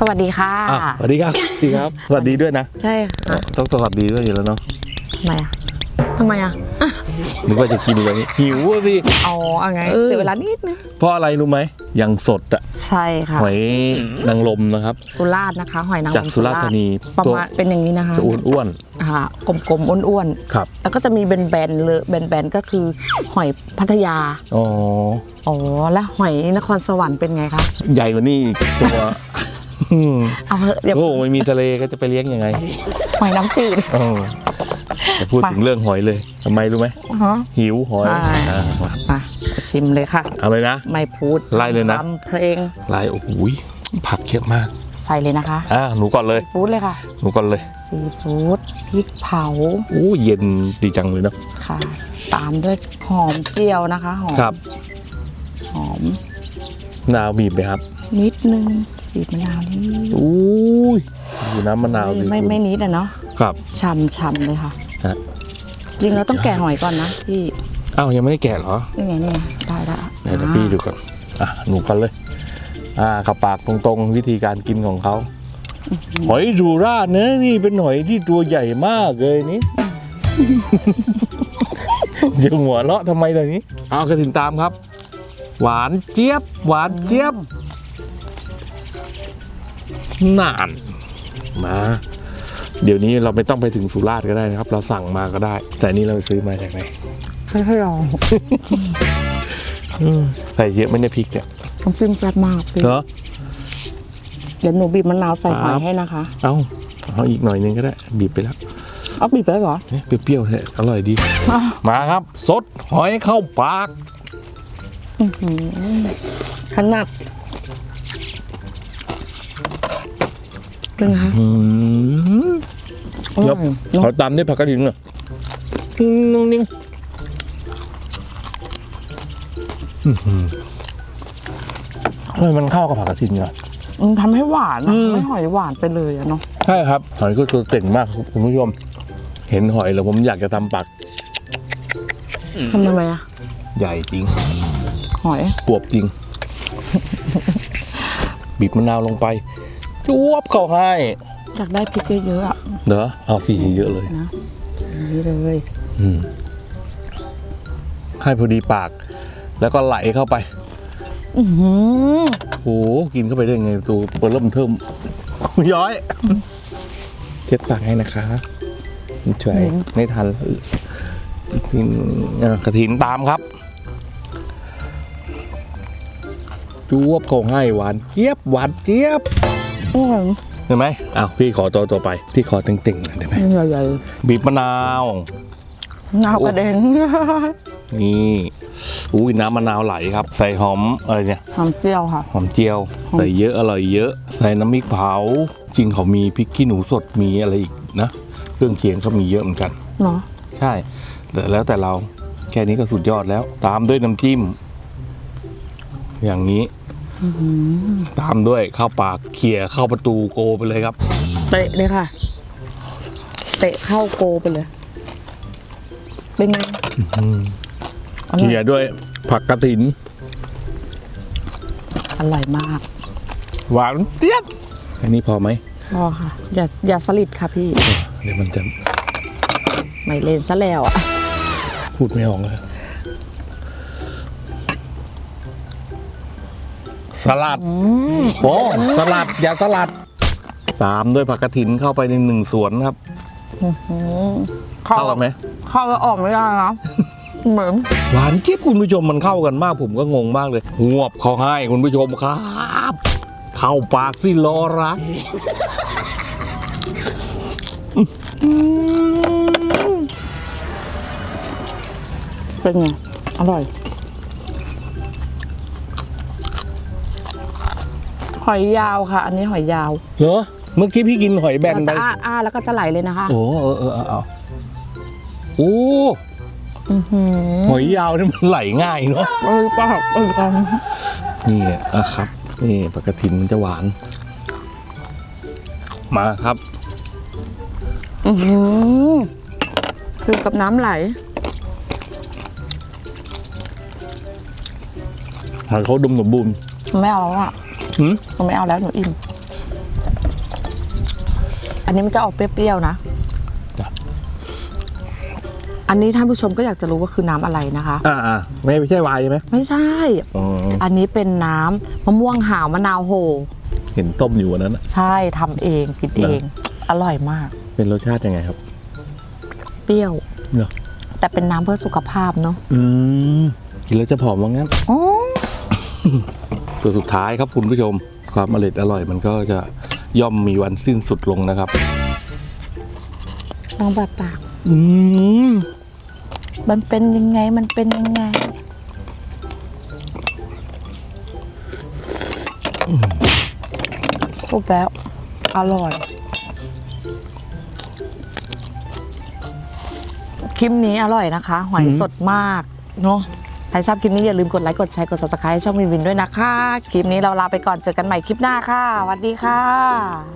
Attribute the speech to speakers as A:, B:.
A: สวัสดีค่ะ
B: อะสวัสดีครับสวัสดีครับ สวัสดีด้วยนะ
A: ใช่ค่ะ
B: ต้องสวัสดีด้วยอยู่แล้วเนาะ
A: ทำไมอะทำไมอะ
B: นึกว่าจะกินอะไรนี่หิวอะสิ
A: อ๋อเอาไง
B: เออ
A: เสียเวลานิดนึง
B: เพราะอะไรรู้ไหมยังสดอะ
A: ใช่ค่ะ
B: หอยนางรมนะครับ
A: สุราษฎร์นะคะ หอยนางรม
B: จากสุราษฎร์ธานี
A: ประ
B: ตัว
A: มาณเป็นอย่างนี้นะคะ
B: จะอ้วน
A: ค่ะกลมๆอ้วน
B: ๆครับ
A: ๆแล้วก็จะมีแบนๆเลยแบนๆก็คือหอยพัทยา
B: อ๋อ
A: อ๋อแล้วหอยนครสวรรค์เป็นไงคะ
B: ใหญ่กว่านี่อีกตัวอืม
A: เอาเถอะอย่า
B: โอ้ไม่มีทะเลก็จะไปเลี้ยงยังไง
A: หอยน้ำจืด
B: อ๋อจะพูดถึงเรื่องหอยเลยทำไมรู้ไหม
A: ฮะ
B: หิวหอย
A: ใช่
B: อ่ามา
A: มาชิมเลยค่ะ
B: เอาเลยนะ
A: ไม่พูด
B: ไล่เลยนะ
A: ทำเพลง
B: ลายโอ้โหยผักเยอะมาก
A: ใส่เลยนะคะ
B: อ่าหนูก่อนเลย
A: ซีฟู้ดเลยค่ะ
B: หนูก่อนเลย
A: ซีฟู้ดพริกเผา
B: โอ้เย็นดีจังเลยเนาะ
A: ค่ะ ตามด้วยหอมเจียวนะคะหอม
B: ครับ
A: หอม
B: นาวบีบไหมครับ
A: นิดนึงบีบมะนาวนิด
B: อุ้ยดูน้ำมะนาวสิ
A: ไม่
B: คุณ
A: ไม่นิดอะเนาะ
B: ครับ
A: ช่ำช่ำเลยค่ะ
B: ฮะ
A: จริงเราต้องแกะหอยก่อนนะพี่
B: อ้าวยังไม่ได้แกะเหรอ
A: นี่ไงนี่ไงได้ละ
B: เดี๋ยวเดี๋ยวพี่ดูก่อนอะหนูก่อนเลย อ่าขับปากตรงๆ วิธีการกินของเขาหอยจูราดเนะนี่เป็นหอยที่ตัวใหญ่มากเลยนี่จะหัวเราะทำไมเลยนี้เอากระถินตามครับ หวานเจี๊ยบ หวานเจี๊ยบนานมาเดี๋ยวนี้เราไม่ต้องไปถึงสุราษฎร์ก็ได้นะครับ เราสั่งมาก็ได้ แต่อันนี่เราไปซื้อมาจากไหน
A: ให้ลอง
B: ใส่เยอะไหม่ได้พริกเนี่ย
A: น้ำจิ้มแซ่บมากพี่
B: เหรอ
A: เดี๋ยวหนูบีบมะนาวใส่หอย
B: ครับ
A: ให้นะคะ
B: เอาเอาอีกหน่อยนึงก็ได้ บีบไปแล้ว
A: เอาบีบไปแล้วเหรอ
B: เนี่ยเปรี้ยวๆเนี่ยอร่อยดี
A: อ้าว
B: มาครับ สดหอยเข้าปาก
A: ขนาดเป็นไงคะ
B: อืม
A: อร่
B: เดี๋
A: อย
B: ยว
A: เนอะ
B: ขอตามด้วยผักกระดิ่งหน่อยนุ่งนิ่งอื้อหือทำไมมันเข้ากับผักกระดิ่งอะ
A: มันทำให้หวานอะ
B: อืม
A: ไม่หอยหวานไปเลยอะเนาะ
B: ใช่ครับหอยก็ตัวเก่งมากครับคุณผู้ชมเห็นหอยแล้วผมอยากจะทำปาก
A: ทำทำไมอะ
B: ใหญ่จริง
A: หอย
B: กวบจริง บีบมะนาวลงไปจวบเข้าให้
A: อยากได้พริกเยอะๆอะ
B: เด้อเอาสีเยอะเลย
A: นะอย่างนี้เลย
B: อืมให้พอดีปาก แล้วก็ไหลเข้าไป
A: อือหือ
B: โอ้โหกินเข้าไปได้ไงตัวเปิดเริ่มเทิมคุณย้อยเช็ดปากให้นะคะช่วยไม่ทันแล้วกินอะกระถินตามครับ จวบเขาให้หวานเจี๊ยบหวานเจี๊ยบ
A: อร่อย
B: เห็นไหมอ้าวพี่ขอตัวตัวไปที่ขอเต่งๆหน่อยได้ไหม
A: ใหญ่
B: บีบมะนาว
A: ๆนาวกระเด็น
B: นี่อุ้ยน้ำมะนาวไหลครับ ใส่หอมอะไรเนี่ย
A: หอมเจียวค่ะ
B: หอมเจียว ใส่เยอะอร่อยเยอะ ใส่น้ำพริกเผา จริงเขามีพริกขี้หนูสดมีอะไรอีกนะ เครื่องเคียงเขามีเยอะเหมือนกัน
A: เนาะ
B: ใช่ แต่แล้วแต่เราแค่นี้ก็สุดยอดแล้ว ตามด้วยน้ำจิ้ม อย่างนี้ ตามด้วยข้าวปากเขี่ยเข้าประตูโกไปเลยครับ
A: เตะเลยค่ะ เตะเข้าโกไปเลย เป็นไงอร่อ
B: เขี่
A: ย
B: ยด้วยผักกระถิน
A: อร่อยมาก
B: หวานเจี๊ยบอันนี้พอไหม
A: พอค่ะ อย่าอย่าสลิดค่ะพี่
B: เดี๋ยวมันจะ
A: ไม่เล่นซะแล้วอะ
B: พูดไม่ออกเลย สลัดโอ้สลัดอย่าสลัด ตามด้วยผักกระถินเข้าไปในหนึ่งสวนครับเข้ากันไหม
A: เข้าแล้วออกไม่ได้นะเหมือน
B: หวานเจี๊ยบคุณผู้ชมมันเข้ากันมากผมก็งงมากเลยงวบเขาให้คุณผู้ชมครับ เข้าปากสิรอรัก
A: เป็นไงอร่อย หอยยาวค่ะ อันนี้หอยยาว
B: เหรอเมื่อกี้พี่กินหอยแบนไป
A: จะอ้าอ้าแล้วก็จะไหลเลยนะคะ
B: โอ้เออเออเอาเอาโอ้
A: อื้อหือ
B: หอยยาวนี่มันไหลง่ายเนาะ
A: เออปากเออกัน
B: นี่อะครับ นี่ปกติมันจะหวาน มาครับ
A: อื้อหือคือกับน้ำไหล
B: หอยเขาดมสมบูรณ์
A: ไม่เอาแล้วอะ
B: หืม
A: หนูไม่เอาแล้วหนูอิ่ม อันนี้มันจะออกเปรี้ยวๆนะ
B: จ้ะ
A: อันนี้ท่านผู้ชมก็อยากจะรู้ว่าคือน้ำอะไรนะคะ
B: อ่าอ่าไม่ไม่ใช่วายใช่ไหม
A: ไม่ใช่
B: อ๋อ
A: อันนี้เป็นน้ำมะม่วงหาวมะนาวโห
B: เห็นต้มอยู่วันนั้นอะ
A: ใช่ทำเองกินเอง อร่อยมาก
B: เป็นรสชาติยังไงครับ
A: เปรี้ยว
B: เนาะ
A: แต่เป็นน้ำเพื่อสุขภาพเนาะ
B: อืมกินแล้วจะผอมว่างั้น
A: อ๋อ
B: ตัวสุดท้ายครับคุณผู้ชม ความอร่อยอร่อยมันก็จะย่อมมีวันสิ้นสุดลงนะครับ
A: ลองแบบปาก
B: อืม
A: มันเป็นยังไงมันเป็นยังไง ครบแล้ว อร่อย คลิปนี้อร่อยนะคะ หอยสดมาก เนาะ ใครชอบคลิปนี้อย่าลืมกดไลค์กดแชร์กด subscribe ให้ช่องวินวินด้วยนะคะ คลิปนี้เราลาไปก่อนเจอกันใหม่คลิปหน้าค่ะสวัสดีค่ะ